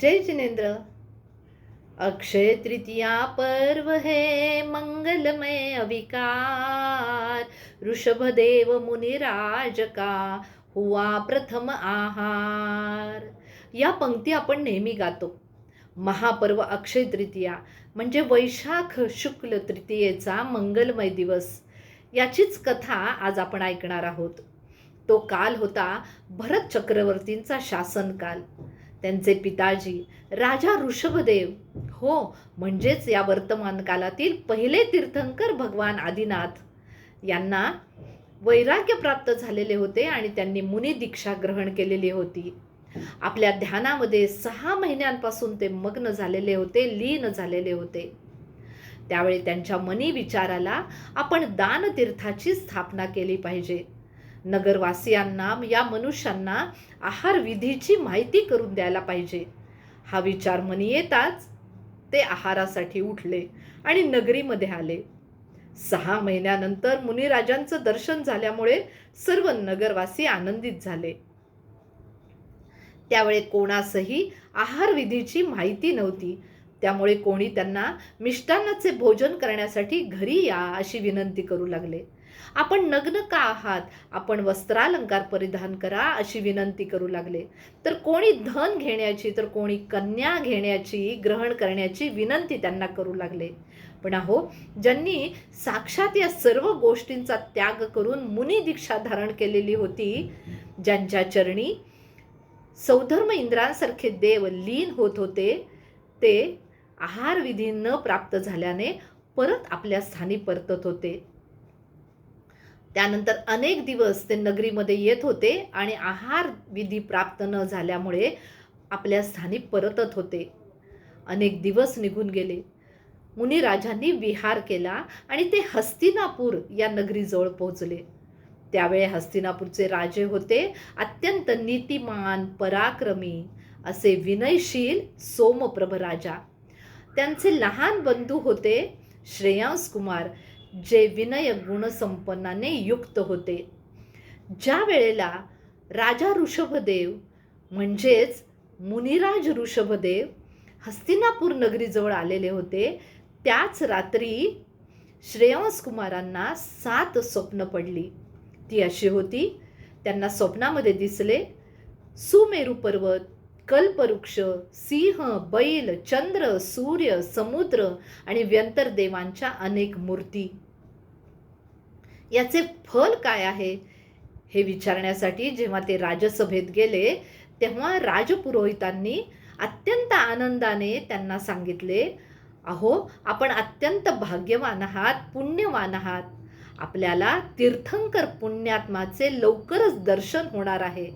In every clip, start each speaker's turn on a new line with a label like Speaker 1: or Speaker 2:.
Speaker 1: जय जिनेंद्र. अक्षय तृतीया पर्व हे मंगलमय अविकार. ऋषभदेव मुनिराज का हुआ प्रथम आहार. या पंक्ती आपण नेहमी गातो. महापर्व अक्षय तृतीया म्हणजे वैशाख शुक्ल तृतीयेचा मंगलमय दिवस. याचीच कथा आज आपण ऐकणार आहोत. तो काल होता भरत चक्रवर्तींचा शासनकाल. त्यांचे पिताजी राजा ऋषभदेव. हो म्हणजेच या वर्तमान कालातील पहिले तीर्थंकर भगवान आदिनाथ. यांना वैराग्य प्राप्त झालेले होते आणि त्यांनी मुनी दीक्षा ग्रहण केलेली होती. आपल्या ध्यानामध्ये सहा महिन्यांपासून ते मग्न झालेले होते लीन झालेले होते. त्यावेळी त्यांच्या मनी विचाराला आपण दानतीर्थाची स्थापना केली पाहिजे. नगरवासियांना या मनुष्यांना आहार विधीची माहिती करून द्यायला पाहिजे. हा विचार मनी येताच ते आहारासाठी उठले आणि नगरीमध्ये आले. सहा महिन्यानंतर मुनिराजांचं दर्शन झाल्यामुळे सर्व नगरवासी आनंदित झाले. त्यावेळी कोणासही आहार विधीची माहिती नव्हती. त्यामुळे कोणी त्यांना मिष्टान्नाचे भोजन करण्यासाठी घरी या अशी विनंती करू लागले. आपण नग्न का आहात? आपण वस्त्रालंकार परिधान करा अशी विनंती करू लागले. तर कोणी धन घेण्याची तर कोणी कन्या घेण्याची ग्रहण करण्याची विनंती त्यांना करू लागले. पण अहो ज्यांनी साक्षात या सर्व गोष्टींचा त्याग करून मुनी दीक्षा धारण केलेली होती ज्यांच्या चरणी सौधर्म इंद्रांसारखे देव लीन होत होते ते आहार विधी न प्राप्त झाल्याने परत आपल्या स्थानी परतत होते. त्यानंतर अनेक दिवस ते नगरीमध्ये येत होते आणि आहार विधी प्राप्त न झाल्यामुळे आपल्या स्थानी परतत होते. अनेक दिवस निघून गेले. मुनिराजांनी विहार केला आणि ते हस्तिनापूर या नगरीजवळ पोहोचले. त्यावेळी हस्तिनापूरचे राजे होते. अत्यंत नीतिमान पराक्रमी असे विनयशील सोमप्रभ राजा. त्यांचे लहान बंधू होते श्रेयांस कुमार. जे विनय गुणसंपन्नाने युक्त होते. ज्या वेळेला राजा ऋषभदेव म्हणजेच मुनिराज ऋषभदेव हस्तिनापूर नगरीजवळ आलेले होते त्याच रात्री श्रेयांस कुमारांना सात स्वप्न पडली. ती अशी होती त्यांना स्वप्नामध्ये दिसले सुमेरू पर्वत कल्पवृक्ष सिंह बैल चंद्र सूर्य समुद्र आणि व्यंतर देवांच्या अनेक मूर्ती. याचे फल काय आहे हे विचारण्यासाठी जेव्हा ते राजसभेत गेले तेव्हा राजपुरोहितांनी अत्यंत आनंदाने त्यांना सांगितले अहो आपण अत्यंत भाग्यवान आहात पुण्यवान आहात. आपल्याला तीर्थंकर पुण्यात्माचे लवकरच दर्शन होणार आहे.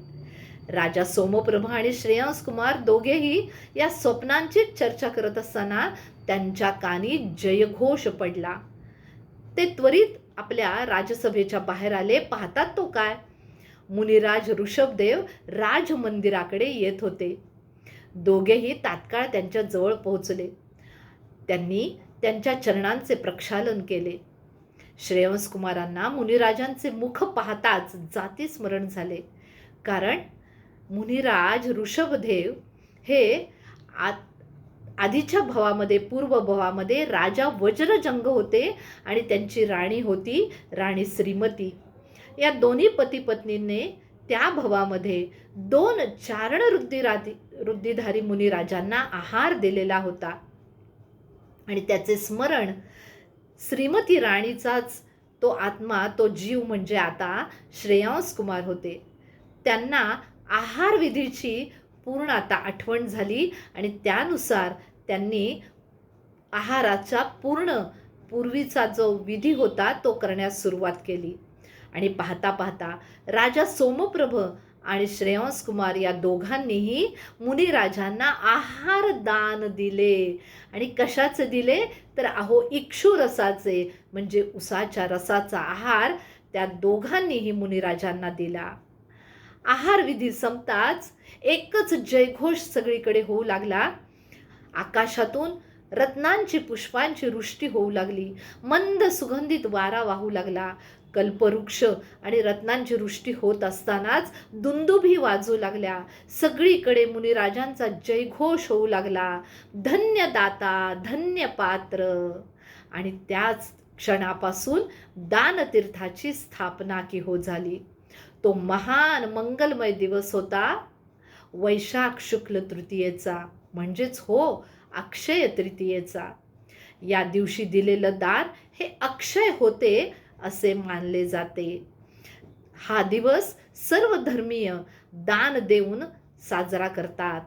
Speaker 1: राजा सोमप्रभ आणि श्रेयांस कुमार दोघेही या स्वप्नांची चर्चा करत असताना त्यांच्या कानी जयघोष पडला. ते त्वरित आपल्या राजसभेच्या बाहेर आले पाहतात तो काय? मुनिराज ऋषभदेव राज मंदिराकडे येत होते. दोघेही तात्काळ त्यांच्या जवळ पोहोचले. त्यांनी त्यांच्या चरणांचे प्रक्षालन केले. श्रेयंस कुमारांना मुनिराजांचे मुख पाहताच जाती स्मरण झाले. कारण मुनिराज ऋषभदेव हे आ आधीच्या भवामध्ये पूर्व भवामध्ये राजा वज्रजंग होते आणि त्यांची राणी होती राणी श्रीमती. या दोन्ही पती पत्नींनी त्या भवामध्ये दोन चारण रुद्धिराधी रुद्धिधारी मुनिराजांना आहार दिलेला होता. आणि त्याचे स्मरण श्रीमती राणीचाच तो आत्मा तो जीव म्हणजे आता श्रेयांस कुमार होते. त्यांना आहार विधीची पूर्ण आता आठवण झाली आणि त्यानुसार त्यांनी आहाराचा पूर्ण पूर्वीचा जो विधी होता तो करण्यास सुरुवात केली. आणि पाहता पाहता राजा सोमप्रभ आणि श्रेयांस कुमार या दोघांनीही मुनिराजांना आहार दान दिले. आणि कशाचे दिले? तर अहो इक्षू रसाचे म्हणजे उसाच्या रसाचा आहार त्या दोघांनीही मुनिराजांना दिला. आहार विधी संपताच एकच जयघोष सगळीकडे होऊ लागला. आकाशातून रत्नांची पुष्पांची वृष्टी होऊ लागली. मंद सुगंधित वारा वाहू लागला. कल्पवृक्ष आणि रत्नांची वृष्टी होत असतानाच दुंदुभी वाजू लागल्या. सगळीकडे मुनिराजांचा जयघोष होऊ लागला. धन्य दाता धन्य पात्र. आणि त्याच क्षणापासून दानतीर्थाची स्थापना की हो झाली. तो महान मंगलमय दिवस होता. वैशाख शुक्ल तृतीयेचा. म्हणजेच हो अक्षय तृतीयेचा. या दिवशी दिलेलं दान हे अक्षय होते असे मानले जाते. हा दिवस सर्व धर्मीय दान देऊन साजरा करतात.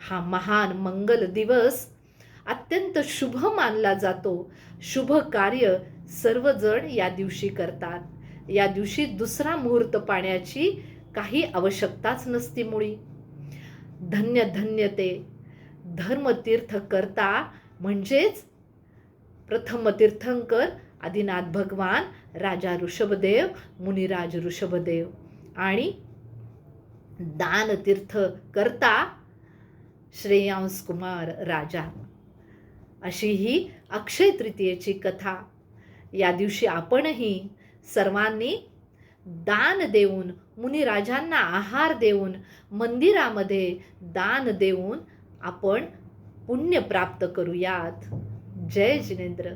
Speaker 1: हा महान मंगल दिवस अत्यंत शुभ मानला जातो. शुभ कार्य सर्वजण या दिवशी करतात. या दिवशी दुसरा मुहूर्त पाण्याची काही आवश्यकताच नसती मुळी. धन्य धन्य ते. धर्मतीर्थ करता म्हणजेच प्रथम तीर्थंकर आदिनाथ भगवान राजा ऋषभदेव मुनिराज ऋषभदेव. आणि दानतीर्थ करता श्रेयांश कुमार राजा. अशी ही अक्षय तृतीयेची कथा. या दिवशी आपणही सर्वांनी दान देऊन मुनिराजांना आहार देऊन मंदिरामध्ये दान देऊन आपण पुण्य प्राप्त करूयात. जय जिनेंद्र.